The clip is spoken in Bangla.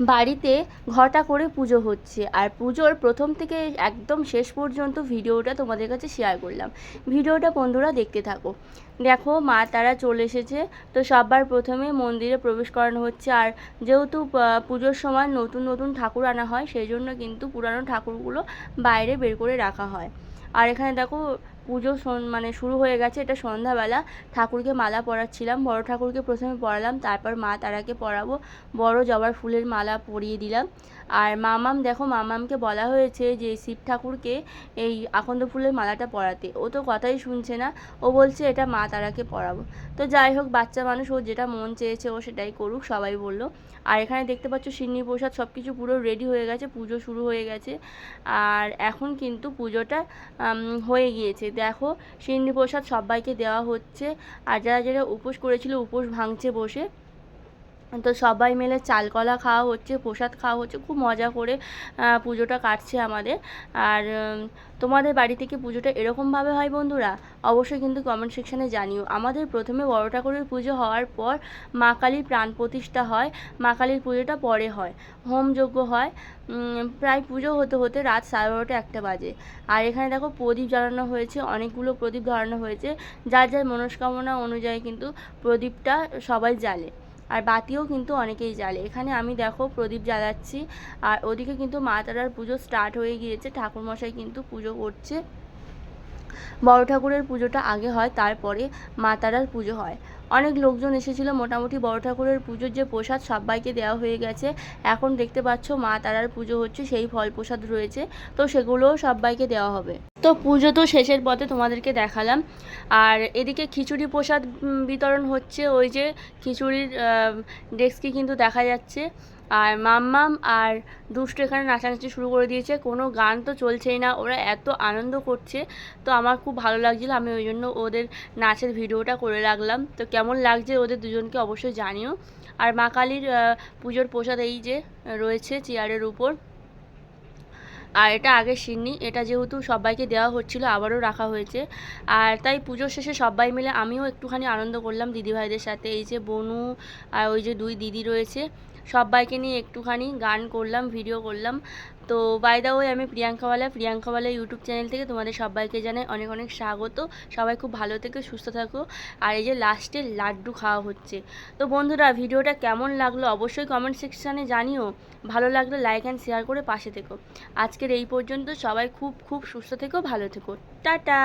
বাড়িতে ঘটা করে পুজো হচ্ছে। আর পুজোর প্রথম থেকে একদম শেষ পর্যন্ত ভিডিওটা তোমাদের কাছে শেয়ার করলাম। ভিডিওটা বন্ধুরা দেখতে থাকো। দেখো, মা, তারা চলে এসেছে। তো সবার প্রথমে মন্দিরে প্রবেশ করানো হচ্ছে। আর যেহেতু পুজোর সময় নতুন নতুন ঠাকুর আনা হয়, সেই জন্য কিন্তু পুরানো ঠাকুরগুলো বাইরে বের করে রাখা হয়। আর এখানে দেখো পুজো মানে শুরু হয়ে গেছে, এটা সন্ধ্যাবেলা। ঠাকুরকে মালা পরাচ্ছিলাম, বড় ঠাকুরকে প্রথমে পরালাম, তারপর মা তারাকে পরাবো। বড় জবার ফুলের মালা পরিয়ে দিলাম। আর মামাম, দেখো মামামকে বলা হয়েছে যে, শিব ঠাকুরকে এই আকন্দ ফুলের মালাটা পরাতে। ও তো কথাই শুনছে না। ও বলছে, এটা মা তারাকে পরাবো। তো যাই হোক, বাচ্চা মানুষ, ও যেটা মন চেয়েছে, ও সেটাই করুক, সবাই বলল। আর এখানে দেখতে পাচ্ছ, সিন্নি প্রসাদ সব কিছু পুরো রেডি হয়ে গেছে, পুজো শুরু হয়ে গেছে। আর এখন কিন্তু পুজোটা হয়ে গিয়েছে। দেখো সিন্নি প্রসাদ সবাইকে দেওয়া হচ্ছে। আর যারা যারা উপোস করেছিল উপোস ভাঙছে বসে তো সবাই মিলে চালকলা খাওয়া হচ্ছে, প্রসাদ খাওয়া হচ্ছে, খুব মজা করে পুজোটা কাটছে আমাদের। আর তোমাদের বাড়ি থেকে পুজোটা এরকমভাবে হয় বন্ধুরা? অবশ্যই কিন্তু কমেন্ট সেকশানে জানিও। আমাদের প্রথমে বড় ঠাকুরের পুজো হওয়ার পর মা কালীর প্রাণ প্রতিষ্ঠা হয়। মা কালীর পুজোটা পরে হয়। হোম হোমযজ্ঞ হয়। প্রায় পুজো হতে হতে রাত সাড়ে বারোটা একটা বাজে। আর এখানে দেখো প্রদীপ জ্বালানো হয়েছে, অনেকগুলো প্রদীপ ধরানো হয়েছে। যার যার মনস্কামনা অনুযায়ী কিন্তু প্রদীপটা সবাই জ্বালে। আর বাতিও কিন্তু অনেকেই জ্বালে। এখানে আমি দেখো প্রদীপ জ্বালাচ্ছি, আর ওদিকে কিন্তু মা তারার পুজো স্টার্ট হয়ে গিয়েছে, ঠাকুরমশাই কিন্তু পুজো করছে। বড় ঠাকুরের পুজোটা আগে হয়, তারপরে মা তারার পুজো হয়। অনেক লোকজন এসেছিল, মোটামুটি বড় ঠাকুরের পুজোর যে প্রসাদ সবাইকে দেওয়া হয়ে গেছে। এখন দেখতে পাচ্ছ মা তারার পুজো হচ্ছে, সেই ফল প্রসাদ রয়েছে, তো সেগুলোও সবাইকে দেওয়া হবে। তো পুজো তো শেষের পথে তোমাদেরকে দেখালাম। আর এদিকে খিচুড়ি প্রসাদ বিতরণ হচ্ছে ওই যে খিচুড়ির ডেস্কে কিন্তু দেখা যাচ্ছে। আর মাম্মাম আর দুষ্টু এখানে নাচানাচি শুরু করে দিয়েছে। কোনো গান তো চলছেই না, ওরা এত আনন্দ করছে। তো আমার খুব ভালো লাগছিল, আমি ওই জন্য ওদের নাচের ভিডিওটা করে রাখলাম। তো কেমন লাগছে ওদের দুজনকে অবশ্যই জানিও। আর মা কালীর পুজোর প্রসাদ এই যে, রয়েছে চেয়ারের উপর। আর এটা আগে সিন্নি এটা যেহেতু সবাইকে দেওয়া হচ্ছিল, আবারও রাখা হয়েছে। আর তাই পুজোর শেষে সবাই মিলে আমিও একটুখানি আনন্দ করলাম দিদিভাইদের সাথে। এই যে বনু আর ওই যে দুই দিদি রয়েছে, সবাইকে নিয়ে একটুখানি গান করলাম ভিডিও করলাম। তো বাই দা ওয়ে আমি প্রিয়াঙ্কাওয়ালা প্রিয়াঙ্কাওয়ালা ইউটিউব চ্যানেল থেকে তোমাদের সবাইকে জানাই অনেক অনেক স্বাগত। সবাই খুব ভালো থেকে, সুস্থ থাকো। আর এই যে লাস্টে লাড্ডু খাওয়া হচ্ছে। তো বন্ধুরা, ভিডিওটা কেমন লাগল অবশ্যই কমেন্ট সেকশানে জানিও। ভালো লাগলে লাইক অ্যান্ড শেয়ার করে পাশে থেকো। আজকের এই পর্যন্ত সবাই খুব খুব সুস্থ থেকো, ভালো থেকো। টাটা!